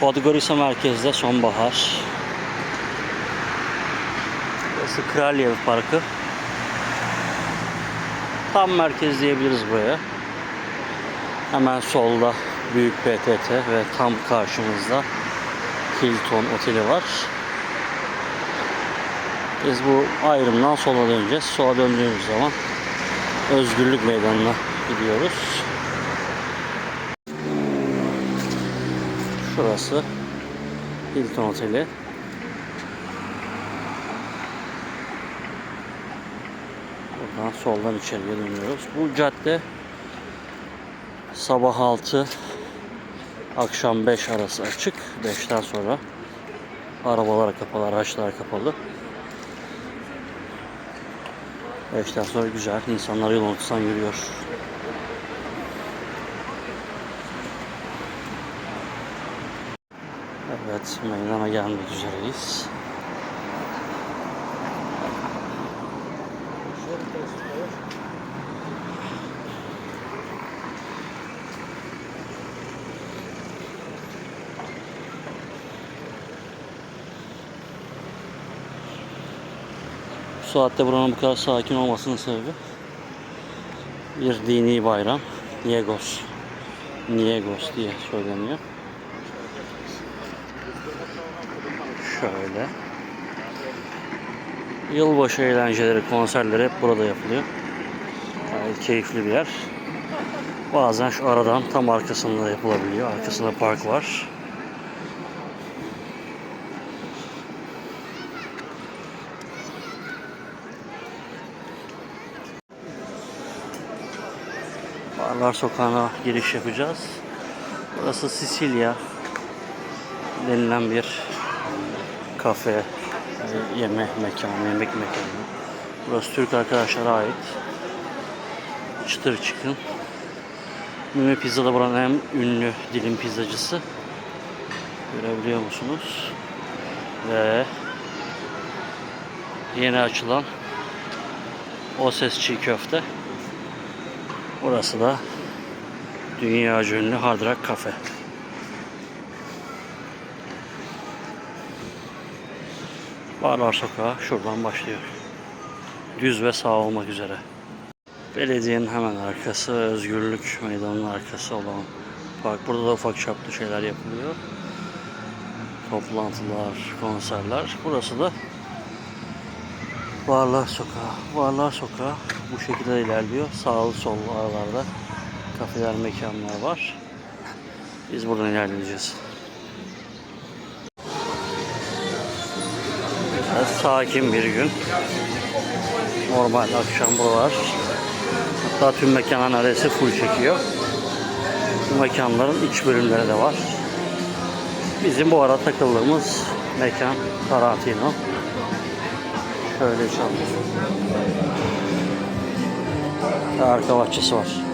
Podgorica merkezde sonbahar. Burası Kralyev Parkı. Tam merkez diyebiliriz buraya. Hemen solda büyük PTT ve tam karşımızda Hilton Oteli var. Biz bu ayrımdan sola döneceğiz. Sola döndüğümüz zaman Özgürlük Meydanı'na gidiyoruz. Şurası Hilton Oteli. Buradan soldan içeriye dönüyoruz. Bu cadde sabah 6 akşam 5 arası açık. 5'ten sonra arabalar kapalı, araçlar kapalı. 5'ten sonra güzel. İnsanlar yol ortasından yürüyor. Evet, meydana gelmek üzereyiz. Bu saatte buranın bu kadar sakin olmasının sebebi bir dini bayram. Niegos. Niegos diye söyleniyor. Şöyle. Yılbaşı eğlenceleri, konserleri hep burada yapılıyor. Gayet keyifli bir yer. Bazen şu aradan tam arkasında yapılabiliyor. Arkasında park var. Barlar Sokağı'na giriş yapacağız. Burası Sicilya denilen bir kafe, yeme mekanı, yemek mekanı. Burası Türk arkadaşlara ait. Çıtır çıkın. Müme Pizza da buranın en ünlü dilim pizzacısı. Görebiliyor musunuz? Ve yeni açılan O Ses Çiğ Köfte. Burası da dünya ünlü Hard Rock Cafe. Barlar Sokağı şuradan başlıyor. Düz ve sağ olmak üzere. Belediyenin hemen arkası, Özgürlük Meydanı'nın arkası olan park. Burada da ufak çaplı şeyler yapılıyor. Toplantılar, konserler. Burası da Barlar Sokağı. Barlar Sokağı bu şekilde ilerliyor. Sağlı sollu aralarda kafeler, mekanlar var. Biz buradan ilerleyeceğiz. Sakin bir gün. Normal akşam buralar. Hatta tüm mekanlar neredeyse full çekiyor. Bu mekanların iç bölümleri de var. Bizim bu ara takıldığımız mekan Tarantino. Şöyle çalıyor. Arka bahçesi var.